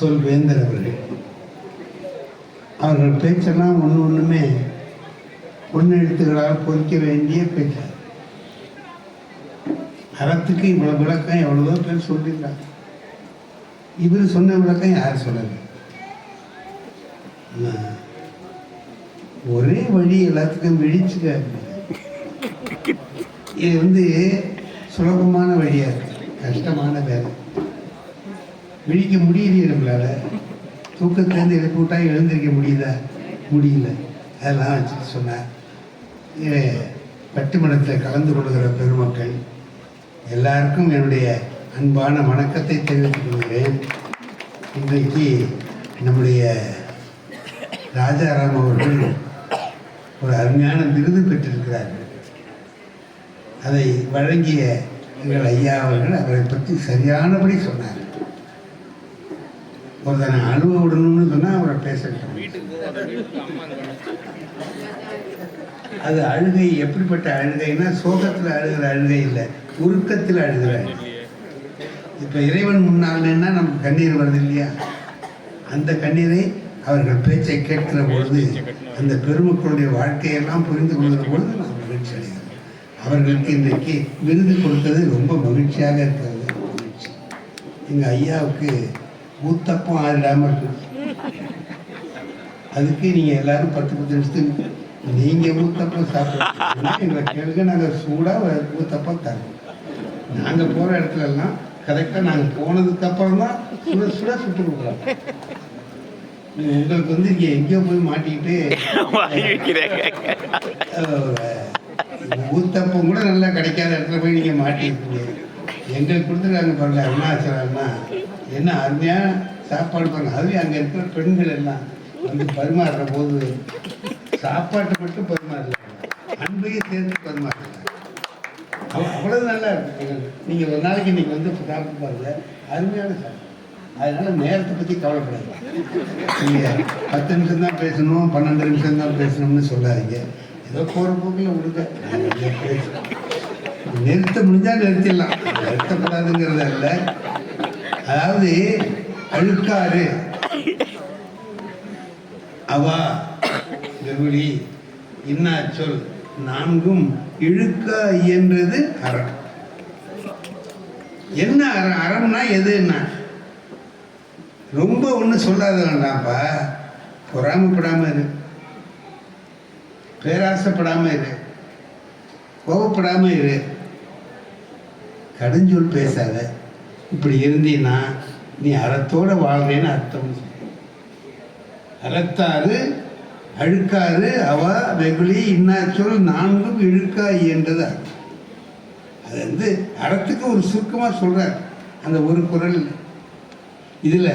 சொல் வேந்தர் அவர்கள். அவர்கள் பேச்செல்லாம் ஒன்று ஒன்றுமே பொண்ணு எழுத்துக்களாக பொறிக்க வேண்டிய பேச்சு. அறத்துக்கு இவ்வளோ விளக்கம் எவ்வளவோ பேர் சொல்லியிருக்காங்க. இவர் சொன்ன விளக்கம் யார் சொல்லலை? ஒரே வழி எல்லாத்துக்கும் விழிச்சுக்க. இது வந்து சுலபமான வழியாக இருக்கு. கஷ்டமான வேலை. விழிக்க முடியலையே நம்மளால. தூக்கத்திலேருந்து எழுப்பி விட்டா எழுந்திருக்க முடியுதா முடியல. அதெல்லாம் சொன்னேன். சொன்னார் பட்டிமன்றத்தில் கலந்து கொள்கிற பெருமக்கள் எல்லாருக்கும் என்னுடைய அன்பான வணக்கத்தை தெரிவித்துக் கொள்கிறேன். இன்றைக்கு நம்முடைய ராஜாராம் அவர்கள் ஒரு அருமையான விருது பெற்றிருக்கிறார்கள். அதை வழங்கிய எங்கள் ஐயா அவர்கள் அவரை பற்றி சரியானபடி சொன்னார். ஒருத்தனை அழுவ விடணும்னு சொன்னால் அவரை பேசட்டும். அது அழுகை எப்படிப்பட்ட அழுகைன்னா சோகத்தில் அழுகிற அழுகை இல்லை உருக்கத்தில் அழுகிற இப்போ இறைவன் முன்னாள்னா நமக்கு கண்ணீர் வருது இல்லையா? அந்த கண்ணீரை அவர்கள் பேச்சை கேட்கிற பொழுது அந்த பெருமக்களுடைய வாழ்க்கையெல்லாம் புரிந்து கொள்கிற பொழுது நான் மகிழ்ச்சி அடைகிறோம். அவர்களுக்கு இன்றைக்கு விருது கொடுத்தது ரொம்ப மகிழ்ச்சியாக இருக்கிறது. மகிழ்ச்சி. எங்கள் ஐயாவுக்கு ஊத்தப்பம் ஆறிடாமல் இருக்கு. அதுக்கு நீங்கள் எல்லாரும் பத்து பத்து நிமிஷத்துக்கு நீங்கள் ஊத்தப்பம் சாப்பிடுங்க எங்களை கேளுங்க நாங்கள் சூடாக ஊத்தப்பம் தரோம். நாங்கள் போகிற இடத்துல எல்லாம் கரெக்டாக நாங்கள் போனதுக்கு அப்புறம் தான் சுட சுட சுட்டு கொடுக்குறோம். உங்களுக்கு வந்து இங்கே எங்கேயோ போய் மாட்டிக்கிட்டு ஊத்தப்பம் கூட நல்லா கிடைக்காத இடத்துல போய் நீங்கள் மாட்டிருக்கீங்க. எங்களுக்கு கொடுத்துருக்காங்க பாருங்க அருணாச்சலம்னா என்ன அருமையாக சாப்பாடு பண்ண அதுவே அங்கே இருக்கிற பெண்கள் எல்லாம் வந்து பரிமாறுற போது சாப்பாட்டை மட்டும் பரிமாறல. அன்பையும் சேர்த்து பரிமாறுறாங்க அவ- அவ்வளவு நல்லா இருக்கு. நீங்கள் ஒரு நாளைக்கு இன்றைக்கி வந்து சாப்பிட்டு பாருங்க. அருமையான சாப்பாடு. அதனால நேரத்தை பற்றி கவலைப்படாது நீங்கள் பத்து நிமிஷம் தான் பேசணும் பன்னெண்டு நிமிஷம் தான் பேசணும்னு சொல்லாதீங்க. ஏதோ போகிற போக்கில் விடுங்க. நிறுத்த முடிஞ்சால் நிறுத்திடலாம். நிறுத்தப்படாதுங்கிறத இல்லை அதாவது அழுக்காறு. அவா வெகுளி இன்னா சொல் நான்கும் இழுக்கா இயன்றது அறம். என்ன அறம்? அறம்னா எதுன்னா? ரொம்ப ஒன்றும் சொல்லாத வேண்டாம்ப்பா. பொறாமப்படாமல் இரு. பேராசைப்படாமல் இரு. கோவப்படாமல் இரு. கடுஞ்சொல் பேசாத. இப்படி இருந்தீன்னா நீ அறத்தோட வாழ்றேன்னு அர்த்தம். அறத்தாறு அழுக்காறு அவ வெகுளி இன்னாச்சொல் நான்கும் இழுக்கா என்றது அர்த்தம். அது வந்து அறத்துக்கு ஒரு சுருக்கமாக சொல்கிறார் அந்த ஒரு குரல் இதில்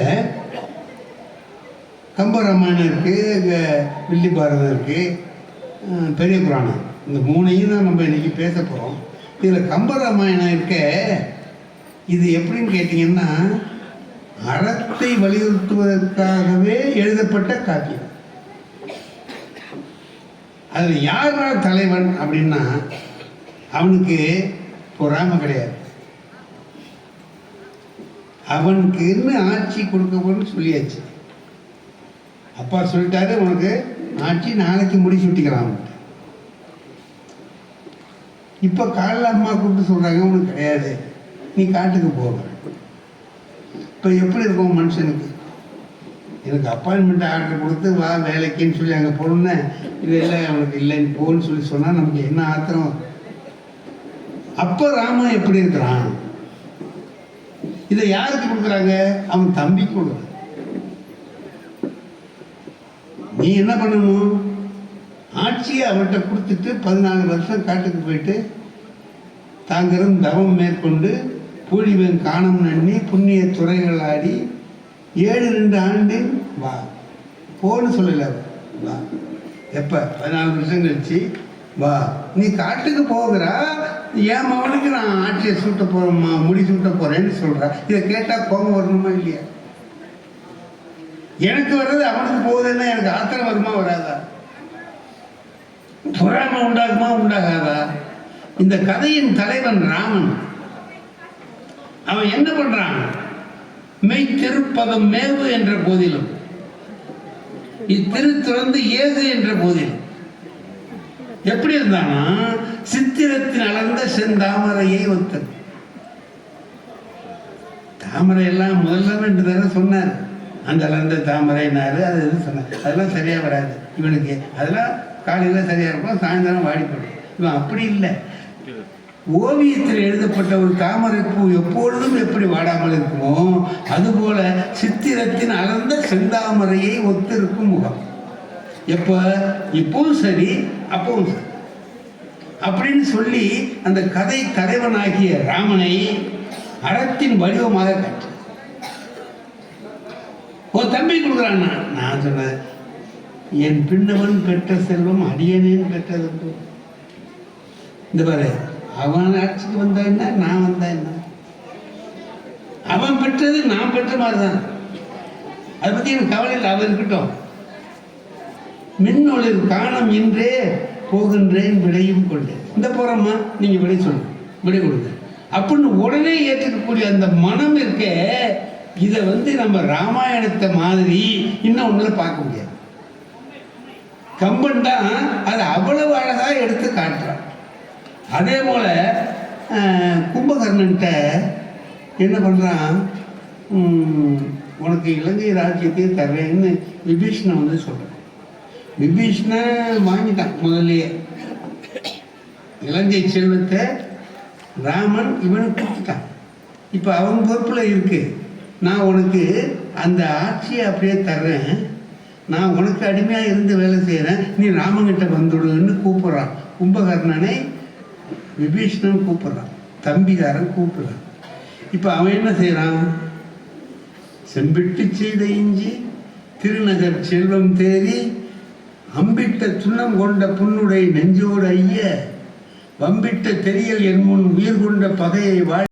கம்பராமாயணம் இருக்குது வில்லி பாரதம் இருக்குது பெரிய புராணம். இந்த மூணையும் தான் நம்ம இன்னைக்கு பேச போகிறோம் இதில் கம்பராமாயணம் இருக்க இது எப்படின்னு கேட்டிங்கன்னா அறத்தை வலியுறுத்துவதற்காகவே எழுதப்பட்ட காப்பியம் அதில் யாரா தலைவன் அப்படின்னா அவனுக்கு பொறாமை கிடையாது. அவனுக்கு என்ன ஆட்சி கொடுக்க சொல்லியாச்சு. அப்பா சொல்லிட்டாரு உனக்கு ஆட்சி நாளைக்கு முடிச்சு விட்டிக்கலாம் இப்போ காலில் அம்மா கூப்பிட்டு சொல்கிறாங்க உனக்கு கிடையாது. நீ காட்டுக்கு போக இப்போ எப்படி இருக்கும் மனுஷனுக்கு? எனக்கு அப்பாயின்மெண்ட் ஆர்டர் கொடுத்து வா வேலைக்குன்னு சொல்லி அங்கே போகணுன்னு இல்லை இல்லை அவனுக்கு இல்லைன்னு போன்னு சொல்லி சொன்னால் நமக்கு என்ன ஆத்திரம்? அப்போ ராமன் எப்படி இருக்கிறான்? இதை யாருக்கு கொடுக்குறாங்க? அவன் தம்பிக்கு கொடுக்குறான். நீ என்ன பண்ணணும்? ஆட்சியை அவர்கிட்ட கொடுத்துட்டு பதினாலு வருஷம் காட்டுக்கு போயிட்டு தாங்கரும் தவம் மேற்கொண்டு பூழிவன் காணம் நன்னி புண்ணிய துறைகள் ஆடி ஏழு ரெண்டு ஆண்டு வா. போன்னு சொல்லலை வா. எப்போ? பதினாலு வருஷம் கழிச்சு. வா. நீ காட்டுக்கு போகிறா? என் மகனுக்கு நான் ஆட்சியை சூட்ட போறேம்மா முடி சூட்ட போகிறேன்னு சொல்கிறா இதை கேட்டால் கோபம் வரணுமா இல்லையா? எனக்கு வர்றது அவனுக்கு போகுதுன்னா எனக்கு ஆத்திரம் வருமா வராதா? பொறாமை உண்டாகுமா உண்டாகாதா? இந்த கதையின் தலைவன் ராமன். அவன் என்ன பண்றான்? மெய்த்திருப்பதம் மேவு என்ற போதிலும். இத்திருத்துறந்து ஏது என்ற போதிலும். எப்படி இருந்தானா? சித்திரத்தின் அளந்த செந்தாமரையை ஒத்தன். தாமரை எல்லாம் முதல்ல ரெண்டு தடவை சொன்னார். அந்த அளந்த தாமரைனாரு அது இது சொன்னார். அதெல்லாம் சரியா வராது இவனுக்கு. அதெல்லாம் காலையில் சரியா இருக்கும் சாயந்தரம் வாடி போடும் இவன் அப்படி இல்லை. ஓவியத்தில் எழுதப்பட்ட ஒரு தாமரை பூ எப்பொழுதும் எப்படி வாடாமல் இருக்குமோ அதுபோல சித்திரத்தின் அலர்ந்த செந்தாமரையை ஒத்திருக்கும் முகம். எப்போ? இப்பவும் சரி அப்பவும் சரி. அப்படின்னு சொல்லி அந்த கதை தலைவனாகிய ராமனை அறத்தின் வடிவமாக காட்டு. ஓ தம்பி கொடுக்குறான். நான் சொன்னேன் என் பின்னவன் பெற்ற செல்வம் அடியனேன் பெற்றது. இந்த பாரு அவன் ஆட்சிக்கு வந்தா என்ன நான் வந்தா என்ன? அவன் பெற்றது நான் பெற்ற மாதிரி தான் அதை பற்றி எனக்கு கவலை இல்லை அவன் இருக்கட்டும். மின்னொளிர் காணம் இன்றே போகின்றேன் விடையும் கொண்டு. இந்த போறம்மா நீங்கள் விடை சொல்லுங்க விடை கொடுங்க. அப்படின்னு உடனே ஏற்றுக்கக்கூடிய அந்த மனம் இருக்கே இதை வந்து நம்ம ராமாயணத்தை மாதிரி இன்னும் ஒன்றில் பார்க்க முடியாது. கம்பன் தான் அதை அவ்வளவு அழகாக எடுத்து காட்டுறான். அதே போல் கும்பகர்ணன்ட்ட என்ன பண்ணுறான் உனக்கு இலங்கை ராஜ்யத்தையே தர்றேன்னு விபீஷனை வந்து சொல்கிறேன் விபீஷனை வாங்கிட்டான் முதல்லையே. இலங்கை செல்வத்தை ராமன் இவனை கொடுத்துட்டான். இப்போ அவன் பொறுப்பில் இருக்கு. நான் உனக்கு அந்த ஆட்சியை அப்படியே தர்றேன். நான் உனக்கு அடிமையாக இருந்து வேலை செய்கிறேன் நீ ராமங்கிட்ட வந்துடுன்னு கூப்பிட்றான். கும்பகர்ணனை விபீஷணன் கூப்பிட்றான். தம்பிகாரன் கூப்பிட்றான். இப்போ அவன் என்ன செய்கிறான் செம்பிட்டு செய்த இஞ்சி திருநகர் செல்வம் தேறி அம்பிட்ட துணம் கொண்ட புன்னுடை நெஞ்சோடு ஐய வம்பிட்ட தெரியல் என் முன் உயிர் கொண்ட பகையை வாழ்